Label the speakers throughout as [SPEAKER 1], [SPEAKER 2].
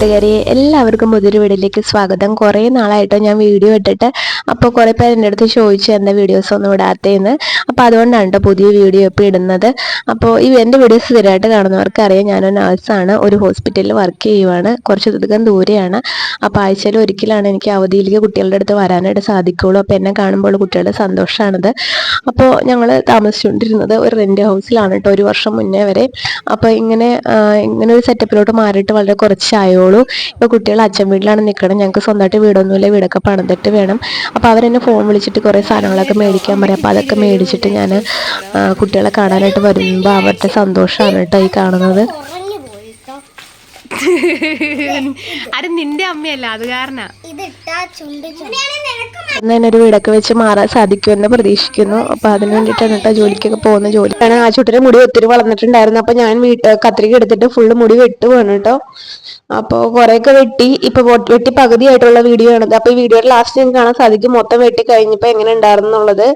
[SPEAKER 1] കൂട്ടുകാരെ എല്ലാവർക്കും പുതിയൊരു വീഡിയോയിലേക്ക് സ്വാഗതം. കുറേ നാളായിട്ടോ ഞാൻ വീഡിയോ ഇട്ടിട്ട്. അപ്പോൾ കുറേ പേര് എന്റെ അടുത്ത് ചോദിച്ചു എന്താ വീഡിയോസ് ഒന്നും ഇടാത്തതെന്ന് അപ്പോൾ അതുകൊണ്ടാണ് കേട്ടോ പുതിയ വീഡിയോ ഇപ്പോൾ ഇടുന്നത്. അപ്പോൾ ഈ എന്റെ വീഡിയോസ് സ്ഥിരമായിട്ട് കാണുന്നവർക്ക് അറിയാം ഞാനൊരു നഴ്സാണ് ഒരു ഹോസ്പിറ്റലിൽ വർക്ക് ചെയ്യുവാണ്. കുറച്ച് അധികം ദൂരെയാണ്. അപ്പോൾ ആഴ്ചയിൽ ഒരിക്കലാണ് എനിക്ക് അവധിയിലേക്ക് കുട്ടികളുടെ അടുത്ത് വരാനായിട്ട് സാധിക്കുകയുള്ളൂ. അപ്പോൾ എന്നെ കാണുമ്പോൾ കുട്ടികളുടെ സന്തോഷമാണിത് അപ്പോൾ ഞങ്ങൾ താമസിച്ചുകൊണ്ടിരുന്നത് ഒരു റെന്റ് ഹൗസിലാണ് കേട്ടോ ഒരു വർഷം മുന്നേ വരെ. അപ്പോൾ ഇങ്ങനെ ഇങ്ങനെ ഒരു സെറ്റപ്പിലോട്ട് മാറിയിട്ട് വളരെ കുറച്ചായുള്ളൂ ഇപ്പോൾ കുട്ടികൾ അച്ഛൻ വീട്ടിലാണ് നിൽക്കണം ഞങ്ങൾക്ക് സ്വന്തമായിട്ട് വീടൊന്നുമില്ല. വീടൊക്കെ പണിതിട്ട് വേണം. അപ്പോൾ അവരെന്നെ ഫോൺ വിളിച്ചിട്ട് കുറേ സാധനങ്ങളൊക്കെ മേടിക്കാൻ പറയും. അപ്പോൾ അതൊക്കെ മേടിച്ചിട്ട് ഞാൻ കുട്ടികളെ കാണാനായിട്ട് വരുമ്പോൾ അവരുടെ സന്തോഷമാണ് കേട്ടോ ഈ കാണുന്നത്.
[SPEAKER 2] അത് നിന്റെ അമ്മയല്ല. അത് കാരണ.
[SPEAKER 1] തന്നെ ഒരു വീടൊക്കെ വെച്ച് മാറാൻ സാധിക്കുമെന്ന് പ്രതീക്ഷിക്കുന്നു. അപ്പൊ അതിന് വേണ്ടിയിട്ടാണ് കേട്ടോ ജോലിക്കൊക്കെ പോകുന്ന ജോലി. ആണ് ആ ചുട്ടിന്റെ മുടി ഒത്തിരി വളർന്നിട്ടുണ്ടായിരുന്നു. അപ്പൊ ഞാൻ വീട്ട് കത്രിക എടുത്തിട്ട് ഫുള്ള് മുടി വെട്ടു വെട്ടുവാണ് കേട്ടോ. അപ്പൊ കുറേയൊക്കെ വെട്ടി. ഇപ്പൊ വെട്ടി പകുതിയായിട്ടുള്ള വീഡിയോ ആണ് അപ്പോൾ ഈ വീഡിയോയുടെ ലാസ്റ്റ് നിങ്ങൾക്ക് കാണാൻ സാധിക്കും. മൊത്തം വെട്ടി കഴിഞ്ഞപ്പോൾ എങ്ങനെ ഉണ്ടായിരുന്നു എന്നുള്ളത്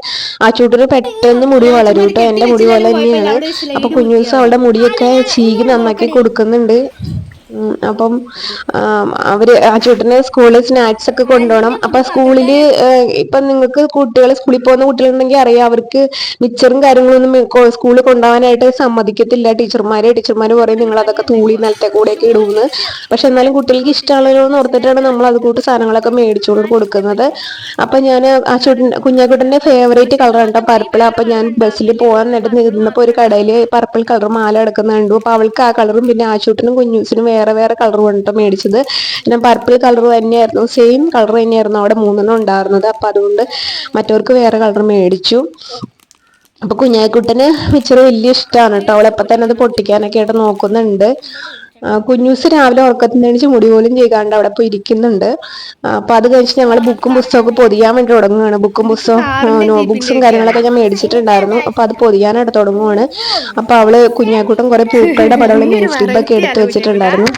[SPEAKER 1] ആ ചൂട്ടിന് പെട്ടെന്ന് മുടി വളരും കേട്ടോ എന്റെ മുടി പോലെ തന്നെയാണ്. അപ്പോൾ കുഞ്ഞു ദിവസം അവളുടെ മുടിയൊക്കെ ചീകി നന്നാക്കി കൊടുക്കുന്നുണ്ട്. അപ്പം ആം, അവർ ആ ചേട്ടന് സ്കൂളിൽ സ്നാക്സ് ഒക്കെ കൊണ്ടുപോകണം. അപ്പൊ സ്കൂളിൽ ഇപ്പൊ നിങ്ങൾക്ക് കുട്ടികൾ സ്കൂളിൽ പോകുന്ന കുട്ടികളുണ്ടെങ്കിൽ അറിയാം അവർക്ക് മിച്ചറും കാര്യങ്ങളൊന്നും സ്കൂളിൽ കൊണ്ടുപോകാനായിട്ട് സമ്മതിക്കത്തില്ല. ടീച്ചർമാരെ ടീച്ചർമാര് പറയും നിങ്ങൾ അതൊക്കെ തൂളി നിലത്തെ കൂടെയൊക്കെ ഇടുമെന്ന് പക്ഷെ എന്നാലും കുട്ടികൾക്ക് ഇഷ്ടമാണല്ലോ എന്ന് ഓർത്തിട്ടാണ് നമ്മൾ അത് കൂട്ട് സാധനങ്ങളൊക്കെ മേടിച്ചുകൊണ്ട് കൊടുക്കുന്നത്. അപ്പൊ ഞാൻ ആ ചേട്ടൻ കുഞ്ഞാക്കുട്ടന്റെ ഫേവറേറ്റ് കളറാണ് കേട്ടോ പർപ്പിൾ അപ്പൊ ഞാൻ ബസ്സിൽ പോകാൻ നേരത്തെ നിന്നപ്പോ ഒരു കടയിൽ പർപ്പിൾ കളർ മാല എടുക്കുന്ന കണ്ടു. അപ്പൊ അവൾക്ക് ആ കളറും പിന്നെ ആശൂട്ടിനും കുഞ്ഞൂസിനും വേറെ വേറെ വേറെ കളർ കൊണ്ടിട്ട് മേടിച്ചത്. ഞാൻ പർപ്പിൾ കളർ തന്നെയായിരുന്നു. സെയിം കളർ തന്നെയായിരുന്നു അവിടെ മൂന്നെണ്ണം ഉണ്ടായിരുന്നത്. അപ്പം അതുകൊണ്ട് മറ്റവർക്ക് വേറെ കളർ മേടിച്ചു. അപ്പൊ കുഞ്ഞാക്കുട്ടന് മിച്ചറ് വലിയ ഇഷ്ടമാണ് കേട്ടോ. അവളെപ്പോ തന്നെ അത് പൊട്ടിക്കാനൊക്കെ ആയിട്ട് നോക്കുന്നുണ്ട്. കുഞ്ഞൂസ് രാവിലെ ഉറക്കത്തിന് എണീച്ച് മുടി പോലും ചെയ്യാണ്ട് അവിടെ പോയി ഇരിക്കുന്നുണ്ട്. അപ്പൊ അത് കഴിച്ച് ഞങ്ങൾ ബുക്കും പുസ്തകമൊക്കെ പൊതിയാൻ വേണ്ടി തുടങ്ങുകയാണ് ബുക്കും പുസ്തകം നോട്ട് ബുക്സും കാര്യങ്ങളൊക്കെ ഞാൻ മേടിച്ചിട്ടുണ്ടായിരുന്നു. അപ്പൊ അത് പൊതിയാനായിട്ട് തുടങ്ങുവാണ്. അപ്പൊ അവൾ കുഞ്ഞാക്കൂട്ടം കുറെ പൂക്കളുടെ പടങ്ങളും ഒക്കെ സ്ലിപ്പൊക്കെ എടുത്തു വെച്ചിട്ടുണ്ടായിരുന്നു.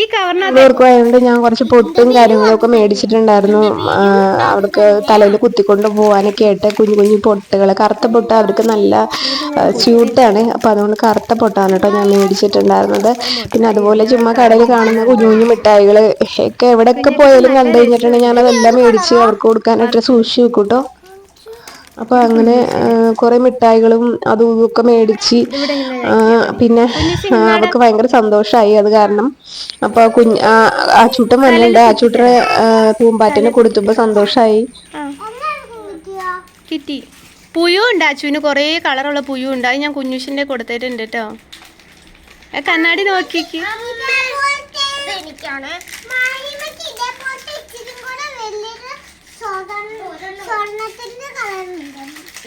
[SPEAKER 2] ഈ കവറിനകത്ത്
[SPEAKER 1] ആയതുകൊണ്ട് ഞാൻ കുറച്ച് പൊട്ടും കാര്യങ്ങളൊക്കെ മേടിച്ചിട്ടുണ്ടായിരുന്നു. അവർക്ക് തലയിൽ കുത്തിക്കൊണ്ട് പോകാനൊക്കെ ആയിട്ട് കുഞ്ഞു കുഞ്ഞു പൊട്ടുകൾ കറുത്ത പൊട്ട് അവർക്ക് നല്ല സ്യൂട്ടാണ് അപ്പോൾ അതുകൊണ്ട് കറുത്ത പൊട്ടാണ് കേട്ടോ ഞാൻ മേടിച്ചിട്ടുണ്ടായിരുന്നത്. പിന്നെ അതുപോലെ ചുമ്മാ കടയിൽ കാണുന്ന കുഞ്ഞു കുഞ്ഞു മിഠായികൾ ഒക്കെ എവിടെയൊക്കെ പോയാലും കണ്ടു കഴിഞ്ഞിട്ടുണ്ടെങ്കിൽ ഞാനതെല്ലാം മേടിച്ച് അവർക്ക് കൊടുക്കാനായിട്ട് സൂക്ഷിച്ചു വെക്കും കേട്ടോ അപ്പൊ അങ്ങനെ കുറെ മിഠായികളും അതും ഇതും ഒക്കെ മേടിച്ച് പിന്നെ അവൾക്ക് ഭയങ്കര സന്തോഷമായി അത് കാരണം അപ്പൊ കുഞ്ഞ് ആ ആ ചൂട്ടൻ വന്നിട്ടുണ്ട് ആ പൂമ്പാറ്റനെ പൂമ്പാറ്റിനെ കൊടുത്തപ്പോ സന്തോഷമായി
[SPEAKER 2] കിട്ടി പുയു ഉണ്ട് അച്ചുവിന് കുറേ കളറുള്ള പുയു ഉണ്ട് അത് ഞാൻ കുഞ്ഞുഷിന്റെ കൊടുത്തിട്ടുണ്ട് കേട്ടോ കണ്ണാടി നോക്കിക്ക്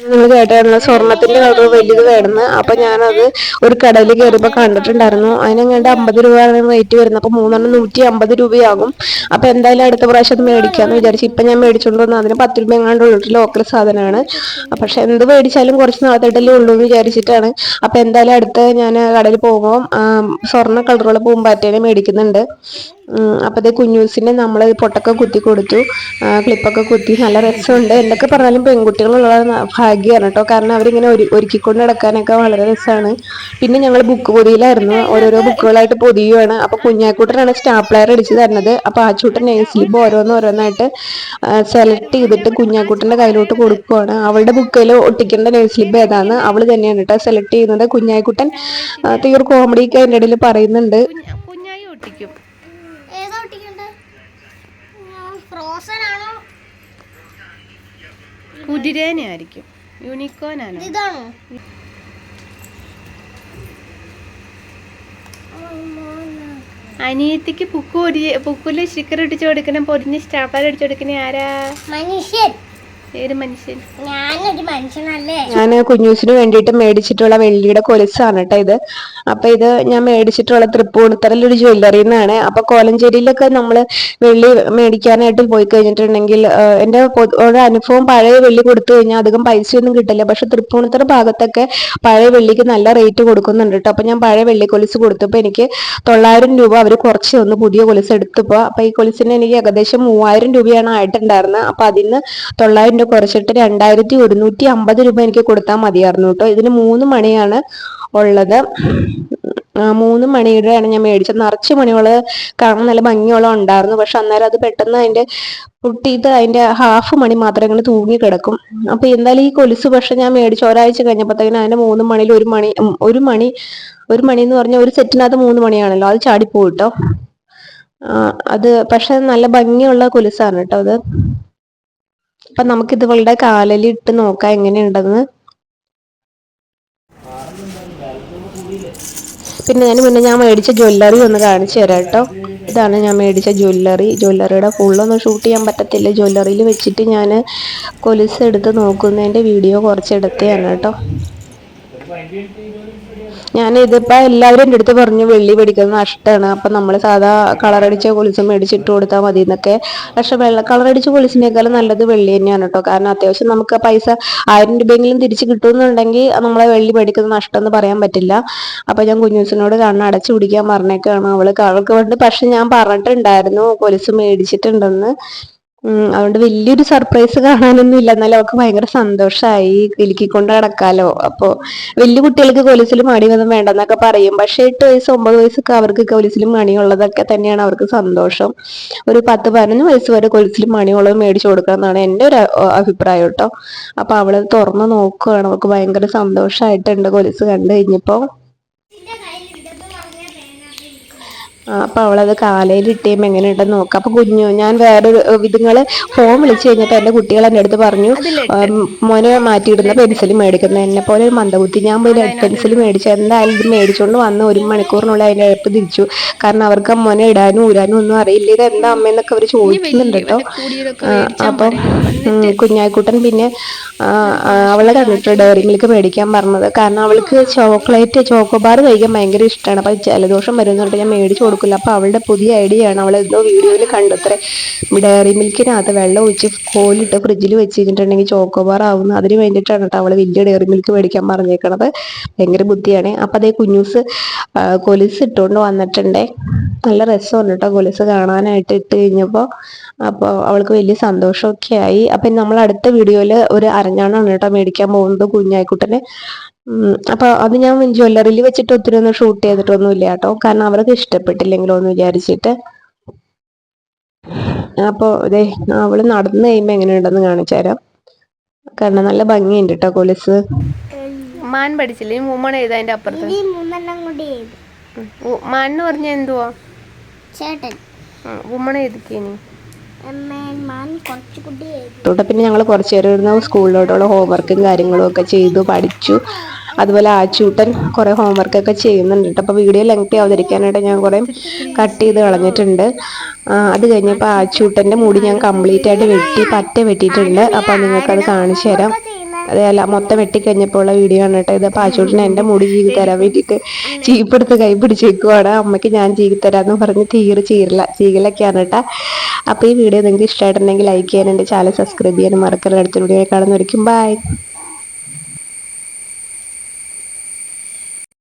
[SPEAKER 1] നിങ്ങൾ കേട്ടായിരുന്നു സ്വർണത്തിന്റെ കളർ വലുത് വേണമെന്ന് അപ്പൊ ഞാനത് ഒരു കടയിൽ കയറിയപ്പോ കണ്ടിട്ടുണ്ടായിരുന്നു. അതിനെങ്ങാണ്ട് അമ്പത് രൂപയാണ് റേറ്റ് വരുന്നത്. അപ്പൊ മൂന്നെണ്ണം നൂറ്റി അമ്പത് രൂപയാകും. അപ്പൊ എന്തായാലും അടുത്ത പ്രാവശ്യം അത് മേടിക്കാന്ന് വിചാരിച്ചു ഇപ്പൊ ഞാൻ മേടിച്ചോണ്ട് വന്നു. അതിന് പത്ത് രൂപ എങ്ങാണ്ട് ഉള്ളിട്ട് ലോക്കൽ സാധനമാണ്. പക്ഷെ എന്ത് മേടിച്ചാലും കുറച്ച് നാളത്തേട്ടല്ലേ ഉള്ളൂ എന്ന് വിചാരിച്ചിട്ടാണ്. അപ്പൊ എന്തായാലും അടുത്ത് ഞാൻ കടയിൽ പോകുമ്പോൾ സ്വർണ കളറുള്ള പൂമ്പാറ്റേനെ മേടിക്കുന്നുണ്ട്. ഉം, അപ്പൊ ഇത് കുഞ്ഞൂസിനെ നമ്മൾ പൊട്ടൊക്കെ കുത്തി കൊടുത്തു ക്ലിപ്പൊക്കെ കുത്തി. നല്ല രസമുണ്ട്. എന്തൊക്കെ പറഞ്ഞാലും പെൺകുട്ടികളുള്ള ഭാഗ്യമാണ് കേട്ടോ. കാരണം അവരിങ്ങനെ ഒരു ഒരുക്കിക്കൊണ്ട് നടക്കാനൊക്കെ വളരെ രസമാണ് പിന്നെ ഞങ്ങൾ ബുക്ക് പൊതിയിലായിരുന്നു. ഓരോരോ ബുക്കുകളായിട്ട് പൊതിയുവാണ്. അപ്പോൾ കുഞ്ഞാക്കൂട്ടനാണ് സ്റ്റാപ്ലയർ അടിച്ച് തരുന്നത്. അപ്പോൾ ആ ചൂട്ടൻ നെയ്സ്ലിപ്പ് ഓരോന്ന് ഓരോന്നായിട്ട് സെലക്ട് ചെയ്തിട്ട് കുഞ്ഞാക്കൂട്ടന്റെ കയ്യിലോട്ട് കൊടുക്കുവാണ്. അവളുടെ ബുക്കിൽ ഒട്ടിക്കേണ്ട നെയ്സ്ലിപ്പ് ഏതാണ് അവൾ തന്നെയാണ് കേട്ടോ സെലക്ട് ചെയ്യുന്നത്. കുഞ്ഞാക്കൂട്ടൻ തീർ കോമഡിയൊക്കെ അതിന്റെ ഇടയിൽ പറയുന്നുണ്ട്.
[SPEAKER 2] കുഞ്ഞ- കുഞ്ഞായി ഒട്ടിക്കും
[SPEAKER 3] ഏതാ ഒട്ടിക്കണ്ടേ ഫ്രോസൺ ആയിരിക്കും
[SPEAKER 2] യൂണിക്കോൺ യൂണിക്കോനാണോ?
[SPEAKER 3] ഇതാണോ?
[SPEAKER 2] അനിയത്തിക്ക് പുക്ക് പൊരി പുക്കിൽ സ്റ്റിക്കർ ഒട്ടിച്ച് കൊടുക്കണം പൊരിഞ്ഞ് സ്റ്റാപ്പാൽ അടിച്ചു കൊടുക്കണേ ആരാ?
[SPEAKER 3] മനുഷ്യൻ.
[SPEAKER 2] ഏത് മനുഷ്യൻ?
[SPEAKER 1] ഞാൻ കുഞ്ഞൂസിന് വേണ്ടിയിട്ട് മേടിച്ചിട്ടുള്ള വെള്ളിയുടെ കൊലുസാണ് കേട്ടോ ഇത്. അപ്പൊ ഇത് ഞാൻ മേടിച്ചിട്ടുള്ള തൃപ്പൂണിത്തറയിലൊരു ജ്വല്ലറി നിന്നാണ്. അപ്പൊ കോലഞ്ചേരിയിലൊക്കെ നമ്മൾ വെള്ളി മേടിക്കാനായിട്ട് പോയി കഴിഞ്ഞിട്ടുണ്ടെങ്കിൽ എന്റെ ഒരു അനുഭവം പഴയ വെള്ളി കൊടുത്തു കഴിഞ്ഞാൽ അധികം പൈസയൊന്നും കിട്ടില്ല. പക്ഷെ തൃപ്പൂണിത്തറ ഭാഗത്തൊക്കെ പഴയ വെള്ളിക്ക് നല്ല റേറ്റ് കൊടുക്കുന്നുണ്ട് കേട്ടോ അപ്പൊ ഞാൻ പഴയ വെള്ളി കൊലുസ് കൊടുത്തപ്പോൾ എനിക്ക് തൊള്ളായിരം രൂപ അവർ കുറച്ച് തന്നു. പുതിയ കൊലുസ് എടുത്തപ്പോൾ അപ്പൊ ഈ കൊലുസിന് എനിക്ക് ഏകദേശം മൂവായിരം രൂപയാണ് ആയിട്ടുണ്ടായിരുന്നത്. അപ്പൊ അതിന് തൊള്ളായിരം രൂപ കുറച്ചിട്ട് രണ്ടായിരത്തി ഒരുന്നൂറ്റി അമ്പത് രൂപ എനിക്ക് കൊടുത്താൽ മതിയായിരുന്നു കേട്ടോ. ഇതിന് മൂന്ന് മണിയാണ് ഉള്ളത്. മൂന്ന് മണിയുടെയാണ് ഞാൻ മേടിച്ചത്. നിറച്ച് മണിയോൾ കാണാൻ നല്ല ഭംഗിയോളം ഉണ്ടായിരുന്നു. പക്ഷെ അന്നേരം അത് പെട്ടെന്ന് അതിന്റെ പൊട്ടിയിട്ട് അതിന്റെ ഹാഫ് മണി മാത്രം ഇങ്ങനെ തൂങ്ങി കിടക്കും. അപ്പൊ എന്തായാലും ഈ കൊലുസ് പക്ഷെ ഞാൻ മേടിച്ചു ഒരാഴ്ച കഴിഞ്ഞപ്പോഴത്തേക്കിനും അതിന്റെ മൂന്ന് മണിയിൽ ഒരു മണി ഒരു മണി ഒരു മണി എന്ന് പറഞ്ഞാൽ ഒരു സെറ്റിനകത്ത് മൂന്ന് മണിയാണല്ലോ. അത് ചാടിപ്പോയിട്ടോ അത് പക്ഷെ നല്ല ഭംഗിയുള്ള കൊലുസാണ് കേട്ടോ അത്. അപ്പൊ നമുക്ക് ഇവളുടെ കാലിൽ ഇട്ട് നോക്കാം എങ്ങനെയുണ്ടെന്ന്. പിന്നെ ഞാൻ മുന്നേ ഞാൻ മേടിച്ച ജ്വല്ലറി ഒന്ന് കാണിച്ചു തരാം കേട്ടോ. ഇതാണ് ഞാൻ മേടിച്ച ജ്വല്ലറി. ജ്വല്ലറിയുടെ ഫുള്ളൊന്നും ഷൂട്ട് ചെയ്യാൻ പറ്റത്തില്ല. ജ്വല്ലറിയിൽ വെച്ചിട്ട് ഞാൻ കൊലുസ് എടുത്ത് നോക്കുന്നതിന്റെ വീഡിയോ കുറച്ച് എടുത്തതാണ് കേട്ടോ. ഞാൻ ഇതിപ്പോ എല്ലാവരും എന്റെ അടുത്ത് പറഞ്ഞു വെള്ളി പിടിക്കുന്നത് നഷ്ടമാണ്. അപ്പൊ നമ്മൾ സാധാ കളറടിച്ച കൊലുസ് മേടിച്ചിട്ട് കൊടുത്താൽ മതി എന്നൊക്കെ പക്ഷെ വെള്ള കളറടിച്ച കൊലുസിനേക്കാളും നല്ലത് വെള്ളി തന്നെയാണ് കേട്ടോ കാരണം അത്യാവശ്യം നമുക്ക് പൈസ ആയിരം രൂപയെങ്കിലും തിരിച്ച് കിട്ടുമെന്നുണ്ടെങ്കിൽ നമ്മളെ വെള്ളി മേടിക്കുന്നത് നഷ്ടം എന്ന് പറയാൻ പറ്റില്ല. അപ്പൊ ഞാൻ കുഞ്ഞുസിനോട് കണ്ണ് അടച്ചു പിടിക്കാൻ പറഞ്ഞേക്കാണ്. അവൾ അവൾക്ക് വേണ്ടി പക്ഷെ ഞാൻ പറഞ്ഞിട്ടുണ്ടായിരുന്നു കൊലുസ് മേടിച്ചിട്ടുണ്ടെന്ന്. അതുകൊണ്ട് വലിയൊരു സർപ്രൈസ് കാണാനൊന്നും ഇല്ല എന്നാലും അവൾക്ക് ഭയങ്കര സന്തോഷമായി കിലുക്കിക്കൊണ്ട് നടക്കാലോ. അപ്പൊ വലിയ കുട്ടികൾക്ക് കൊലുസിൽ മണിയൊന്നും വേണ്ടെന്നൊക്കെ പറയും. പക്ഷെ എട്ട് വയസ്സ് ഒമ്പത് വയസ്സൊക്കെ അവർക്ക് മണി മണിയുള്ളതൊക്കെ തന്നെയാണ് അവർക്ക് സന്തോഷം. ഒരു പത്ത് പതിനൊന്ന് വയസ്സ് വരെ കൊലുസിൽ മണിയുള്ളത് മേടിച്ചു കൊടുക്കണം എന്നാണ് എന്റെ ഒരു അഭിപ്രായം കേട്ടോ. അപ്പൊ അവൾ തുറന്നു നോക്കുകയാണ് അവൾക്ക് ഭയങ്കര സന്തോഷമായിട്ടുണ്ട് കൊലിസ് കണ്ടു കഴിഞ്ഞപ്പോ ആ, അപ്പൊ അവളത് കാലയിൽ ഇട്ടേം എങ്ങനെയുണ്ടെന്ന് നോക്കാം. അപ്പൊ കുഞ്ഞു ഞാൻ വേറൊരു ഇതുങ്ങൾ ഫോൺ വിളിച്ചു കഴിഞ്ഞപ്പോ എന്റെ കുട്ടികൾ എന്റെ അടുത്ത് പറഞ്ഞു. മോനെ മാറ്റിയിടുന്ന പെൻസിൽ മേടിക്കുന്നത് എന്നെ പോലെ ഒരു മന്ദബുദ്ധി. ഞാൻ പോയി ലെഡ് പെൻസിൽ മേടിച്ചു. എന്തായാലും ഇത് മേടിച്ചോണ്ട് വന്ന് ഒരു മണിക്കൂറിനുള്ളിൽ അതിന്റെ എഴുപ്പ് തിരിച്ചു. കാരണം അവർക്ക് മോനെ ഇടാനും ഊരാനും ഒന്നും അറിയില്ല. ഇത് എന്താ അമ്മയെന്നൊക്കെ അവർ ചോദിക്കുന്നുണ്ട് കേട്ടോ. അപ്പൊ കുഞ്ഞായിക്കുട്ടൻ പിന്നെ അവളെ കണ്ടിട്ട് ഡയറി മിൽക്ക് മേടിക്കാൻ പറഞ്ഞത്. കാരണം അവൾക്ക് ചോക്ലേറ്റ് ചോക്കോബാർ കഴിക്കാൻ ഭയങ്കര ഇഷ്ടമാണ് അപ്പൊ ജലദോഷം വരുന്നുണ്ട് ഞാൻ മേടിച്ചു കൊടുക്കില്ല അപ്പൊ അവളുടെ പുതിയ ഐഡിയ ആണ് അവൾ എന്തോ വീഡിയോയിൽ കണ്ടത്രേ ഡയറി മിൽക്കിനകത്ത് വെള്ളം ഒഴിച്ച് കോലിട്ട് ഫ്രിഡ്ജിൽ വെച്ച് കഴിഞ്ഞിട്ടുണ്ടെങ്കിൽ ചോക്കോബാർ ആവുന്നു. അതിന് വേണ്ടിയിട്ടാണ് കേട്ടോ അവൾ വലിയ ഡയറി മിൽക്ക് മേടിക്കാൻ പറഞ്ഞേക്കണത്. ഭയങ്കര ബുദ്ധിയാണ്. അപ്പൊ അതേ കുഞ്ഞൂസ് കൊലുസ് ഇട്ടുകൊണ്ട് വന്നിട്ടുണ്ടേ. നല്ല രസമുണ്ട് കേട്ടോ കൊലുസ് കാണാനായിട്ട് ഇട്ട് കഴിഞ്ഞപ്പോൾ അപ്പോൾ അവൾക്ക് വലിയ സന്തോഷമൊക്കെ ആയി. അപ്പം നമ്മൾ അടുത്ത വീഡിയോയിൽ ഒരു അരഞ്ഞാണാണ് കേട്ടോ മേടിക്കാൻ പോകുന്നത് കുഞ്ഞായിക്കുട്ടനെ. ഉം, അപ്പൊ അത് ഞാൻ ജ്വല്ലറിയിൽ വെച്ചിട്ട് ഒത്തിരി ഒന്നും ഷൂട്ട് ചെയ്തിട്ടൊന്നുമില്ല കേട്ടോ. കാരണം അവർക്ക് ഇഷ്ടപ്പെട്ടില്ലെങ്കിലോ എന്ന് വിചാരിച്ചിട്ട്. അപ്പോൾ ഇതേ അവൾ നടന്നു കഴിയുമ്പോൾ എങ്ങനെയുണ്ടെന്ന് കാണിച്ചു തരാം. കാരണം നല്ല ഭംഗിയുണ്ട് കേട്ടോ കൊലുസ്
[SPEAKER 2] മാൻ പഠിച്ചില്ലേ? ഈ മൂമ്മണ എഴുതാ അതിന്റെ അപ്പുറത്ത്. മാൻ എന്ന് പറഞ്ഞ എന്തുവാ?
[SPEAKER 3] ചേട്ടൻ.
[SPEAKER 2] ഉമ്മണ എഴുതിക്കേനി
[SPEAKER 1] തൊട്ട് പിന്നെ ഞങ്ങൾ കുറച്ച് നേരം ഇരുന്ന് സ്കൂളിലോട്ടുള്ള ഹോംവർക്കും കാര്യങ്ങളും ഒക്കെ ചെയ്തു പഠിച്ചു. അതുപോലെ ആച്ചൂട്ടൻ കുറെ ഹോംവർക്ക് ഒക്കെ ചെയ്യുന്നുണ്ട് കേട്ടോ. അപ്പോൾ വീഡിയോ ലെങ്തി അവതരിക്കാനായിട്ട് ഞാൻ കുറെ കട്ട് ചെയ്ത് കളഞ്ഞിട്ടുണ്ട്. അത് കഴിഞ്ഞപ്പോൾ ആച്ചൂട്ടന്റെ മുടി ഞാൻ കംപ്ലീറ്റ് ആയിട്ട് വെട്ടി പറ്റ വെട്ടിയിട്ടുണ്ട്. അപ്പോൾ നിങ്ങൾക്കത് കാണിച്ചു തരാം. അതല്ല മൊത്തം വെട്ടിക്കഴിഞ്ഞപ്പോൾ ഉള്ള വീഡിയോ ആണ് കേട്ടോ ഇത് അപ്പോൾ എന്റെ മുടി ചീകി തരാൻ വേണ്ടിയിട്ട് ചീപ്പെടുത്ത് കൈ പിടിച്ചേക്കുവാണ്. അമ്മയ്ക്ക് ഞാൻ ചീകി തരാമെന്ന് പറഞ്ഞ് തീര് ചീരില്ല ചീകലൊക്കെയാണ് കേട്ടോ. അപ്പോൾ ഈ വീഡിയോ നിങ്ങൾക്ക് ഇഷ്ടമായിട്ടുണ്ടെങ്കിൽ ലൈക്ക് ചെയ്യാൻ ചാനൽ സബ്സ്ക്രൈബ് ചെയ്യാനും മറക്കരുത്. അടുത്ത വീഡിയോ കാണുന്നവരിക്കും ബൈ